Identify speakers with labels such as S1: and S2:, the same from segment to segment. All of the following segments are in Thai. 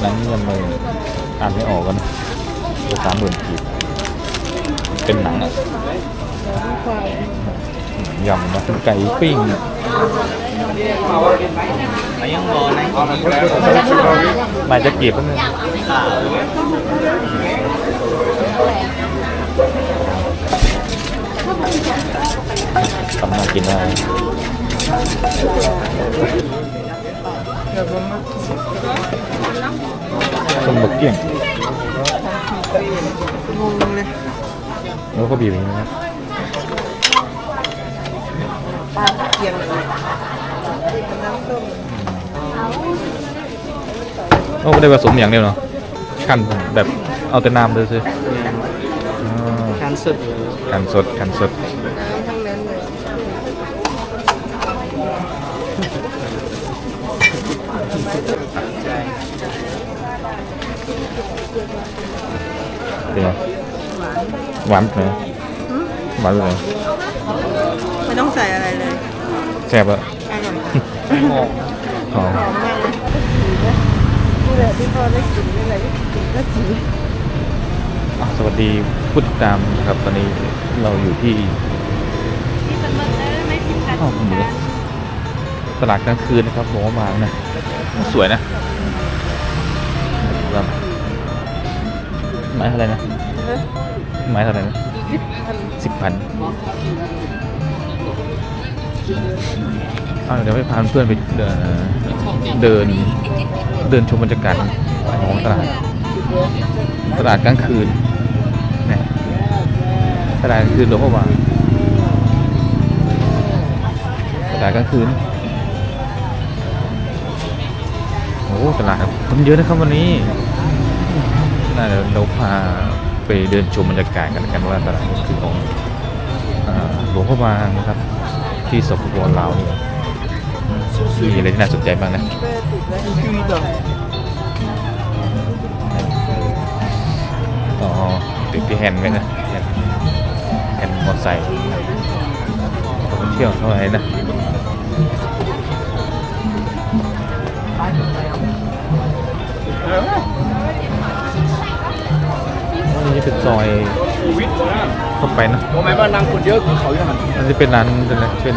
S1: หนังยังไม่อ่านไม่ออกกันตัวสามหมื่นกีบเป็นหนังอะยำนะไก่ปิ้ง
S2: ยังรอนะ
S1: มาจะกีบก็นึงทำน่ากินมาก ส้มบกเกี้ยง
S3: งงเลย
S1: แล้วก็บีบอย่างนี้นะ
S3: ปลาเกียงน้ำส้ม
S1: โอ้ไม่ได้ผสมอย่างเดียวเนาะขั้นแบบเอาแต่น้ำเลยสิอ๋อ
S2: การสุด
S1: ขั้นสดขั้นสด
S3: น้ำทั้งนั้นเลย
S1: เป็นไง หวานไหมหวานเลย
S3: ไม่ต้องใส่อะไรเลย
S1: แซ่บอะ
S3: อร่อยค่ะ
S1: หอม
S3: หอมมากเลยนี่แหละที่พ่อได้กลิ่นนี่แหละกลิ่นก็จี
S1: อะสวัสดีผู้ติดตามนะครับ ตอนนี้เราอยู่ที่อ้าวผมดูตลาดกลางคืนนะครับหัวหมางนะ สวยนะครับไม้เท่าไหร่นะ ไม้เท่าไหร่นะสิบพันอะเดี๋ยวไปพาเพื่อนไปเดินเดินเดินชมบรรยากาศของตลาดตลาดกลางคืนนี่ยตลาดกลางคืนหลวงพ่าตลาดกลางคืนโอ้ตลาดคนเยอะนะครับวันนี้น่าจะเราพา ไปเดินชมบรรยากาศกันกันว่าตลาดกลางคืนของหลวงพ่อบางนะครับ ที่สปปลาวนี่มีอะไรที่น่าสนใจบ้างนะอ๋อติดที่แฮนด์ไว้นะแฮนด์แฮนด์มอเตอร์ไซค์เขาไปเที่ยวเท่าไหร่นะอั นนี้เป็นซอยเข้าไปนะ
S2: ผมหมายว่านั่งคนเยอะคือเขาอยู่หัน
S1: มันจะเป็นร้านเป็นอะไรเป็น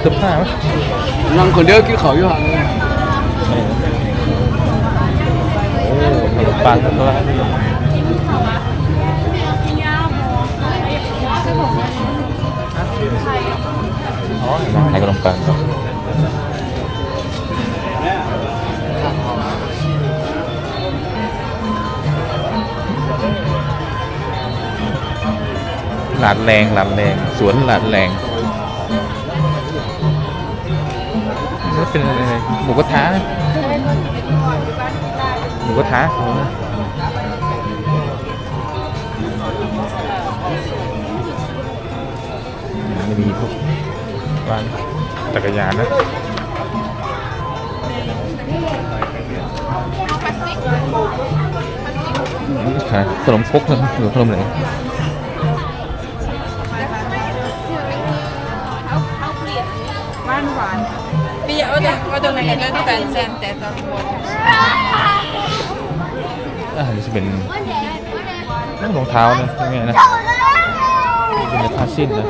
S1: เสื้อผ้าไหม
S2: นั่งคนเยอะคือเขาอยู่หัน
S1: ไม่โอ้ขนมปังก็ร้านนี้อ๋อขายขนมปังครับ หลาดแรงหลาดแรงสวนหลาดแรงนี่เป็นอะไรหมูกระทะหมูกระทะไม่มีพวกร้านจักรยานนะขายขนมครกนะหรือขนมไหน
S3: เอาตัวเอาตัวไหนกันแล้วแฟนแซนแต่ตอนบน
S1: อ่านี่จะเป็นรองเท้านะยังไงนะเป็นผ้าสิ้นนะ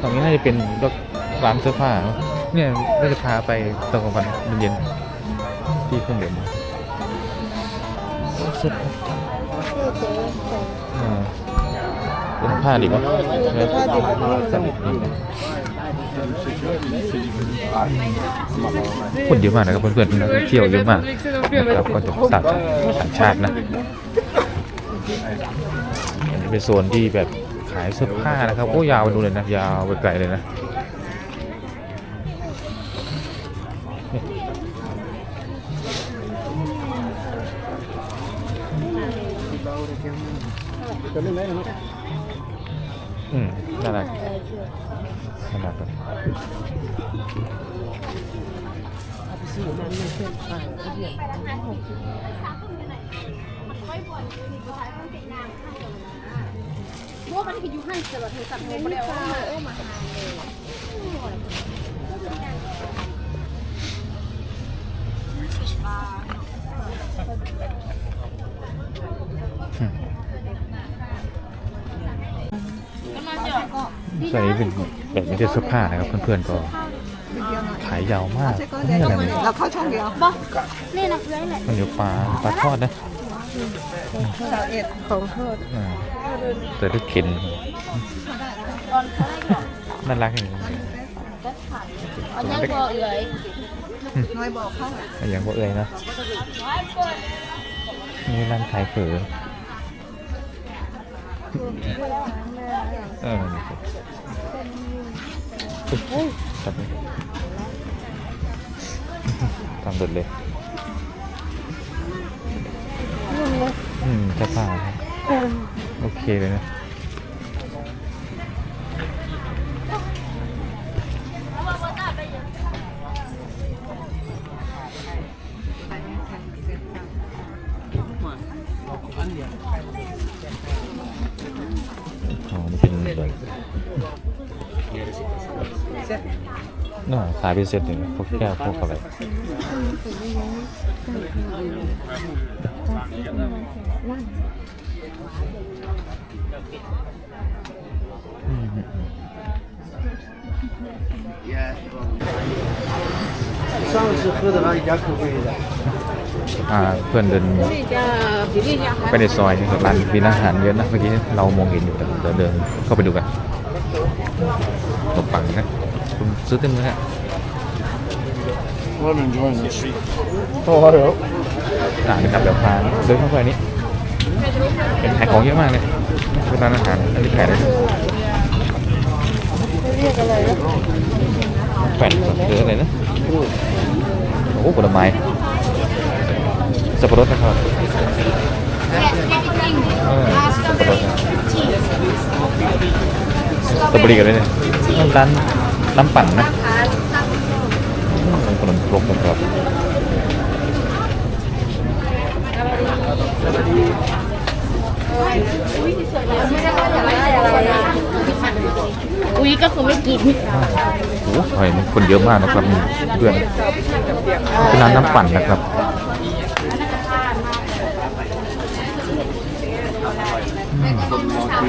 S1: ตรงนี้น่าจะเป็นร้านเสื้อผ้า เนี่ยน่าจะพาไปตอนกลางวันเย็นที่ข้างบนเสื้อผ้า เป็นผ้าดิบวะคนเยอะมากนะครับเพื่อนๆนักท่องเที่ยวเยอะมากนะครับก็จะต่างต่างชาตินะอันนี้เป็นโซนที่แบบขายเสื้อผ้านะครับโอ้ยาวไปดูเลยนะยาวไปไกลเลยนะ อืมน่ารักน่ารักเลย
S4: เพวกมันคืออยู่ห้างตลอดโทรศัพท์โทรมาแล้วโอ้มาหาเลย
S1: ใส่เป็นแบบไม่ใช่เสื้อผ้านะครับเพื่อนๆก็ขายยาวมากนี่อะไรเนี่ย
S3: เราเข้าช่องเดียว
S4: บอกนี่นะเพื่อนแหละ
S1: มันเดี๋ยวปลาปลาทอดนะ
S3: สาวเอ็ดของโทษ
S1: อ่าแต่ได้กินน่ารักอย่างนี้
S4: อันนี้บอกเลย
S3: น้อยบอกเขา
S1: อย่างพวกเอ้ยนะนี่ร้านขายเฝอ เอออุ๊ยจับเลยทำเด็ดเลยอืมจะป่าโอเคเลยนะอ๋อนี่เป็นแบบ น่าขายเป็นเซตเลยนะพวกแก้วพวกอะไรอืมอืมอืม
S2: 上次喝的那一家可贵的。
S1: เพื่อนเดินไปในซอยนี่ครับร้านมีร้านอาหารเยอะนะเมื่อกี้เรามองเห็นอยู่แต่เดี๋ยวเดินเข้าไปดูกันขนมปังนะซื้อเต็มเลยฮะ
S2: I'm enjoying this. Hello.
S1: ร้านี่ครับเดี๋ยวพาเดินเข้าไปนี้เป็นขายของเยอะมากเลยเป็นร้านอาหารอันนี้แผนเรียกอะไรนะแผ่นเจออเลยนะโอ้ผลไม้ สับปะรดนะครับเออสับปะรดนะสตรอเบอรี่กันเลยเนี่ยร้านน้ำปั่นนะอืมขนมครกนะครับ
S4: อุ้ยก็คือไม่กิน
S1: โอ้โหหอยมันคนเยอะมากนะครับเพื่อนเป็นร้านน้ำปั่นนะครับ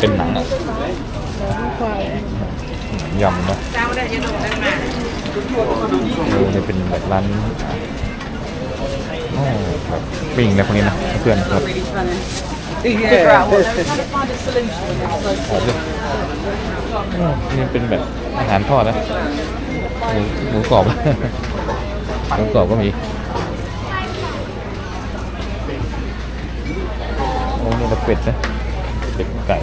S3: เป็
S1: นหนังอะหนังยำนะเออเนี่เป็นแบบร้านโอ้แบบปิ้งอะไรพวกนี้นะเพื่อนครับนี่เป็นแบบอาหารทอดนะหมูหมูกรอบ หมูกรอบก็มีโอ้นี่ราเป็ดนะ เป็ดไก่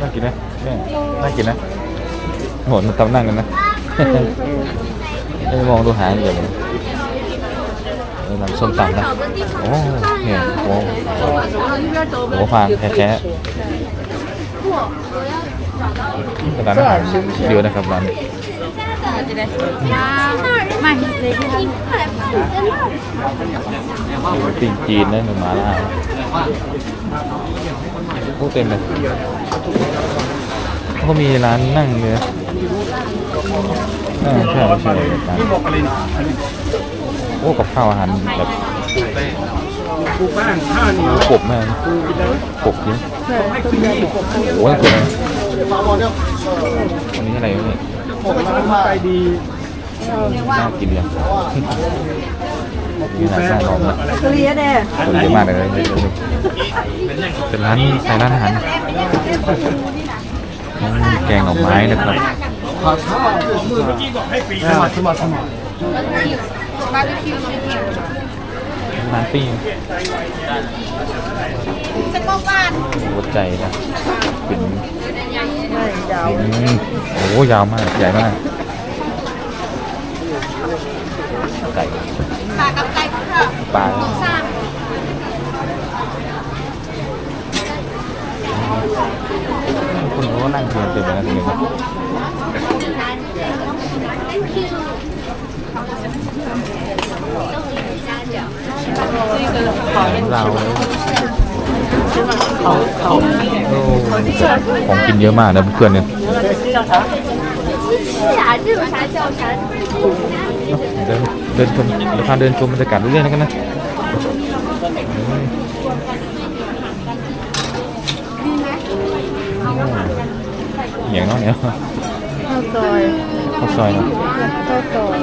S1: น่ากินนะแม่น่ากินนะโหมันตำนั่งกันนะไม่มองดูหางอย่างนี้เออน้ำส้มตำนะโอ้เนี่ยโอ้โหฟางแท้ๆเป็นร้านอาหารเดียวนะครับร้าน นี้
S4: ไม่เลยที่ท
S1: ปีนจีนนะหนึ่งหมาแล่าโอ้เต็มเลยเขามีร้านนั่งเนื้ออ่ใช่ใช่โอ้กับข้าวอาหารแบบ
S2: ปูแป้งข้าวเหนียว
S1: กบแม่กบเยอะโอ้ยกบอันนี้อะไรเนี่ย
S2: ผมร้านใจดี
S1: น่ากินยังมีหลายร้านรองนะ
S3: เกลียเด้
S1: คนเยอะมากเลยนะเป็นร้านใส่ร้านอาหารอืมแกงหน่อไม้นะครับ
S2: ผัดข้าวมือเมื่อกี้บอกให้ปีมาสมัครสมัครำ
S4: บาร์บีคิวชิคเก้น
S1: นานปิ้ง
S4: สก๊อกบ้าน
S1: หัวใจนะเป็นอืม โอ้โหยาวมากใหญ่มากไก่
S4: ปลากับไก่ก็เถอะ
S1: ปลา
S4: สร้าง
S1: คุณรู้ว่านั่งเทียนเต็มเลยนะตรงนี้ครับเราโอ้ ของกินเยอะมากนะเพื่อนเนี่ยเดินเดินชมเดินทาเดินชมบรรยากาศเรื่อยๆกันนะอย่างเนาะเนี่ย
S3: ข้าวซอย
S1: ข้าวซอยเนะ
S3: ข้าวซอย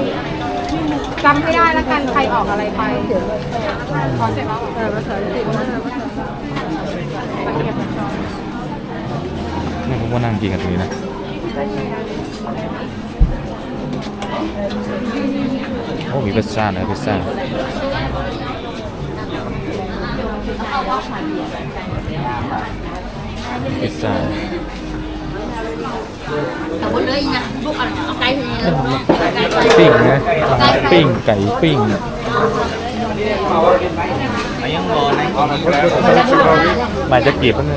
S3: จำไม่ได้แล้วกันใครออกอะไรไปขอเสร็จแล้วเออมาเสร็จ กฤษนะ
S1: นี่ผมว่านั่งกินกันตรงนี้นะโอ้มีพิซซ่านะพิซซ่าพิซซ่า
S4: แต่ว่าเลยนะลูกอะเอาไก่ไปเลย
S1: ปิ้งนะปิ้งไก่ปิ้ง มาจะกีบมัน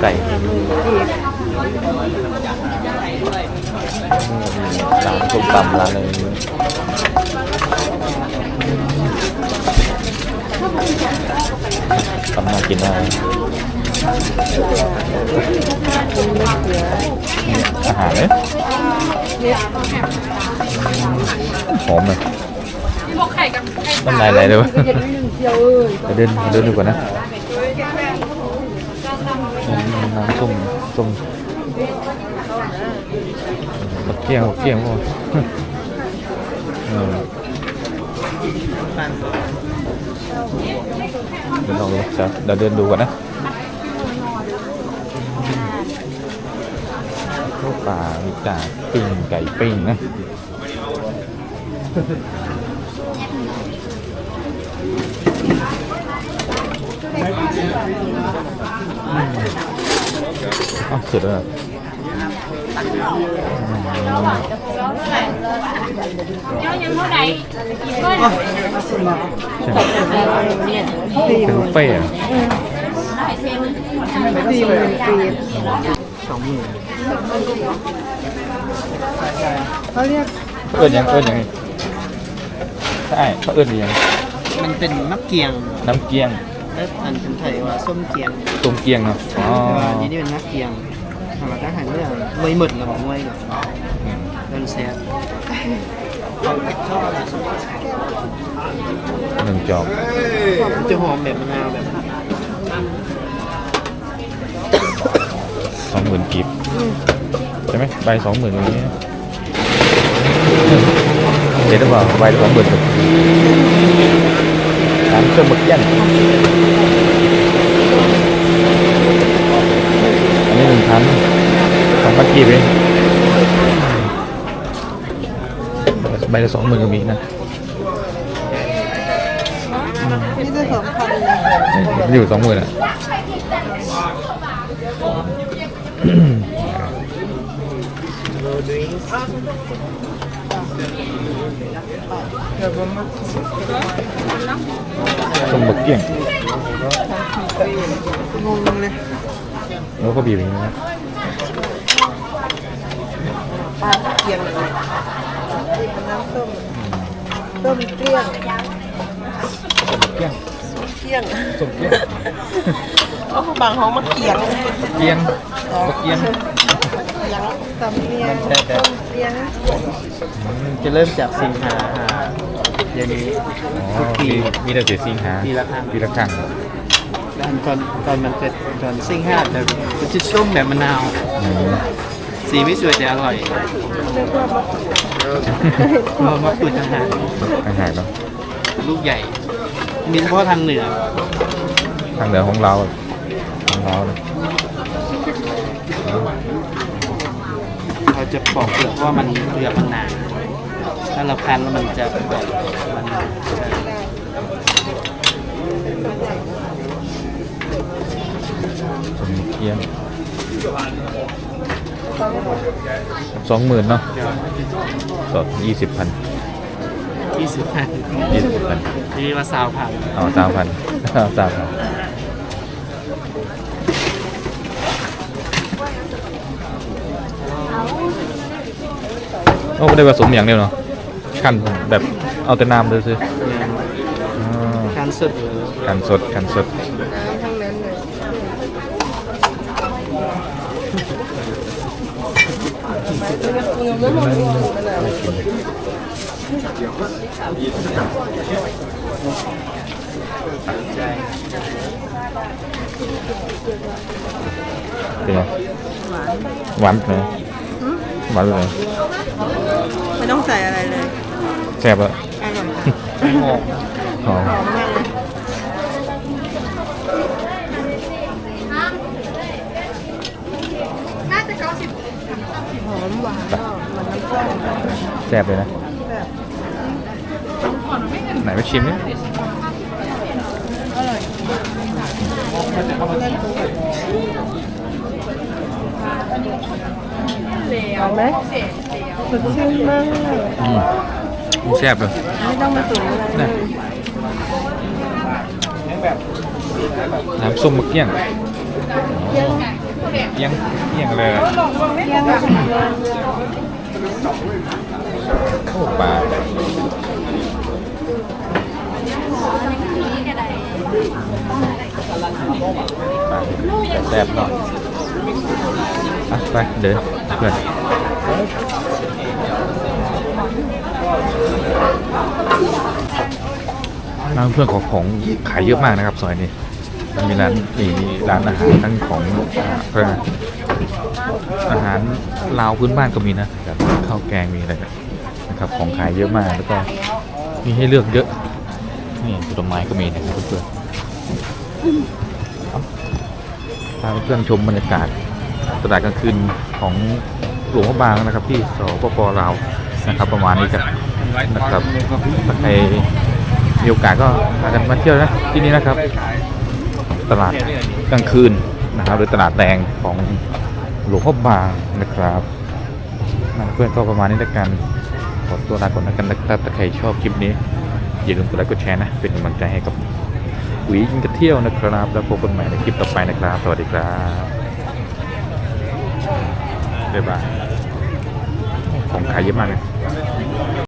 S1: ไก่ร้านส้มตำร้าน อากินมากเลยอาหารเลยหอมเลย
S3: พวกไข่กับไข่
S1: น้ำลายไหลเลยวะเดี๋ยวเดินเดินดูก่อนนะน้ำส้มส้มเกี้ยงบักเกี้ยงพ่อเดี๋ยวลองดูจะเดี๋ยวเดินดูก่อนนะ ข้าวป่ามีกาปิ้งไก่ปิ้งนะอ้าวเสร็จแล้วเหรอ
S3: เยอะยังเท่าไหร่ก็
S1: ใช่ไหมเป็นบุฟเฟ่ต์เห รอ
S3: สี่หมื่นปีเขาเรียก
S1: เขาเอิ้นยังเอิ้นยังไงใช่เขาเอิ้นยัง
S2: มันเป็นมักเกียง
S1: น้ำเกียง
S2: แล้วอันเป็นไทยว่าส้มเกียง
S1: ต้มเกียงเนาะอ๋อ
S2: แต่ว่าอันนี้นี่เป็นมักเกียงทำมาตั้งหันเรื่องมวยหมดแล้วมวยกับ
S1: อืม
S2: โดนแซ่บ
S1: หนึ่งจอก
S2: มันจะหอมแบบมะนาวแบบ
S1: สองหมื่นกีบใช่ไหมใบสองหมื่นตรงนี้เห็นหรือเปล่าใบสองหมื่นน้ำเครื่องบักเกี้ยนอันนี้หนึ่งพันสองพันกีบเองใบละสองหมื่นก็มีนะ
S3: นี่จะสองพันเลย
S1: นี่อยู่สองหมื่นอะ ส้มบักเกี้ยง
S3: งงเลย
S1: แเก
S3: ลี้ยง
S1: ส้มเกี้ยง
S3: โอ้บางห้องมาเกียง
S1: เกี้ยงบักเกี้ยง
S3: เกียงสำเนียงส้มเกลี้ยง
S2: จะเริ่มจากสิงหาหาเดี๋ยวนี้
S1: อ๋อมีมีแต่เสียซิงหา
S2: ปีละครั้ง
S1: ปีละครั้ง
S2: แล้วตอนตอนมันจะตอนซิ่งห้าแต่มันจะส้มแบบมะนาว
S1: อืม
S2: สีไม่สวยแต่อร่อย
S3: เรียกว่า
S2: เพราะมะกรูดทหาร
S1: อาหารเนาะ
S2: ลูกใหญ่ มีเฉพาะทางเหนือ
S1: ทางเหนือของเราของเรานะ
S2: เขาจะปอกเปลือกเพราะว่ามันเปลือกมันหนาถ้าเราคั้นแล้วมันจะแบบมันจะ
S1: สมเทียนสองหมื่นเนาะก็ยี่สิบพัน
S2: ยี่สิบพัน
S1: ยี่สิบพัน
S2: นี่ว่าซาวพัน
S1: เอาสามพันเอาสามพันโอ้ไม่ได้ผสมอย่างเดียวเนาะขั้นแบบเอาแต่น้ำเลยสิอ๋อ
S2: คั้นสดหรือ
S1: กันสดกันสด
S3: ทั้งนั้นเลย
S2: ใจ
S1: เป็นไงหวานไหมหวานเลย
S4: ไม่ต้องใส่อะไรเลย
S1: แซ่บอะ
S4: อร่อยค่ะ
S2: หอม
S1: หอม
S4: หอมมากเลย
S3: น่าจะเก้าสิบ
S4: หอมหวานก็เหมันน้ำส้ม
S1: แซ่บเลยนะ
S4: แบบ
S1: ไหนไปชิมนี่
S4: หอมไหมสดชื่นมาก
S1: อืมแซ่บเลย
S4: ไม่ต้องมาตุ๋นอะไรเลย
S1: น้ำส้มมะเกี้ยงเกี้ยงเกี้ยงเลยอะ โอ้ปลาปลาแซ่บหน่อยอะไป เดินเพื่อนร้านเพื่อนของของขายเยอะมากนะครับซอยนี้มีร้านมีร้านอาหารทั้งของอาเพื่ออาหารลาวพื้นบ้านก็มีนะแบบข้าวแกงมีอะไร นะครับของขายเยอะมากแล้วก็มีให้เลือกเยอะนี่ผลไม้ก็มีนะครับเพื่อนพาเพื่อนชมบรรยากาศตลาดกลางคืนของหลวงพระบางนะครับที่สปปลาวนะครับประมาณนี้กันนะครับถ้าใครมีโอกาสก็พากันมาเที่ยวนะที่นี่นะครับ ตลาดกลางคืนนะครับหรือตลาดแดงของหลวงพ่อบางนะครับนะเพื่อนก็ประมาณนี้แล้วกัน อตัวลาก่อนแล้วกันนะครับถ้าใครชอบคลิปนี้ อย่าลืมกดไลค์กดแชร์นะ เป็นกำลังใจให้กับหวีกินกระเที่ยวนะครับ แล้วพบกันใหม่ในคลิปต่อไปนะครับ สวัสดีครับบ๊ายบายของขายเยอะมากเลย